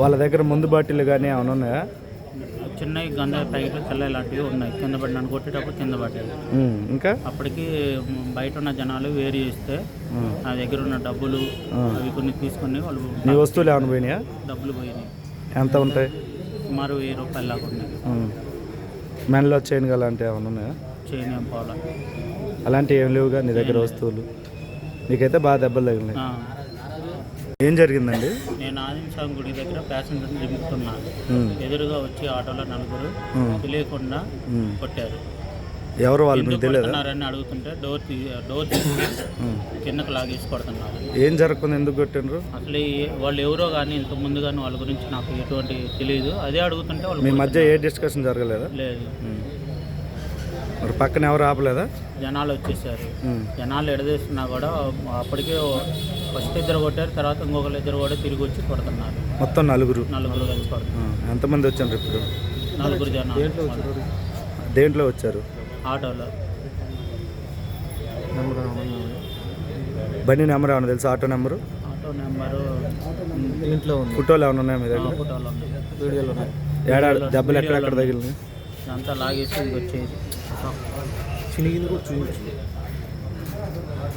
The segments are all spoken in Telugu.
వాళ్ళ దగ్గర ముందు బాటిల్ కానీ ఏమైనా ఉన్నాయా? చిన్నవి గంధ ప్యాకెట్లు తెల్ల ఇలాంటివి ఉన్నాయి. కింద పడి నన్ను కొట్టేటప్పుడు కింద పడ్డాయి. ఇంకా? అప్పటికి బయట ఉన్న జనాలు వేరు చేస్తే నా దగ్గర ఉన్న డబ్బులు అవి కొన్ని తీసుకొని వాళ్ళు నీ వస్తువులు ఏమైనా పోయినాయా? డబ్బులు పోయినాయి. ఎంత ఉంటాయి? సుమారు వెయ్యి రూపాయలు లాగా ఉన్నాయి. మెన్లో చైన్ అలాంటివి ఏమైనా ఉన్నాయా? చేయని ఏం పోవాలా అలాంటివి ఏం లేవుగా నీ దగ్గర వస్తువులు? నీకైతే బాగా దెబ్బలు తగిలినాయి. ఏం జరిగిందండి? నేను ఆదిమ స్వామి గుడి దగ్గర ప్యాసింజర్ దింపుతున్నాను ఉమ్, ఎదురుగా వచ్చి ఆటోలో నలుగురు తెలియకుండా. కొట్టారు. ఎవరు వాళ్ళు మీకు ఎందుకు తెలియదా? కొడుతున్నారని అడుగుతుంటే డోర్ డోర్ తీసి. కిందకు లాగేసి కొడుతున్నారు. ఏం జరగకుండా ఎందుకు కొట్టిండ్రు? అసలు వాళ్ళు ఎవరో కానీ ఇంత ముందు కానీ వాళ్ళ గురించి నాకు ఎటువంటి తెలియదు అదే అడుగుతుంటే వాళ్ళు మీ మధ్య ఏ డిస్కషన్ జరగలేదా? లేదు. మరి పక్కన ఎవరు ఆపలేదా? జనాలు వచ్చేసారు. జనాలు ఎడదీస్తున్నా కూడా అప్పటికే ఫస్ట్ ఇద్దరు కొట్టారు తర్వాత ఇంకొకరు ఇద్దరు కూడా తిరిగి వచ్చి కొడుతున్నారు. మొత్తం నలుగురు? నలుగురు కలిసి కొడుతున్నారు. ఎంతమంది వచ్చారు ఇప్పుడు? నలుగురు జనాలు. దేంట్లో వచ్చారు? ఆటోలో. బండి నెంబర్ ఏమైనా తెలుసా? Auto number? Auto number. ఇంట్లో ఉంది. ఫోటోలు ఏమైనా ఉన్నాయా మీ దగ్గర? ఫోటోలో ఉంది వీడియోలో ఉన్నాయి. ఏడాడు దెబ్బలు ఎక్కడెక్కడ తగిలినాయి? ఇదంతా లాగేసి వచ్చేది చినిగింది కూడా చూపించు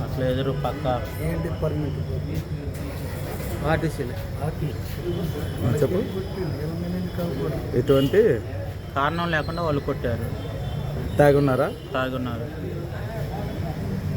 అట్లా ఎదురు పక్క. ఏంటి పర్మిట్? ఆర్టీసీలే ఆ, చెప్పు. ఎటువంటి? కారణం లేకుండా వాళ్ళు కొట్టారు. తాగున్నారా? తాగున్నారు.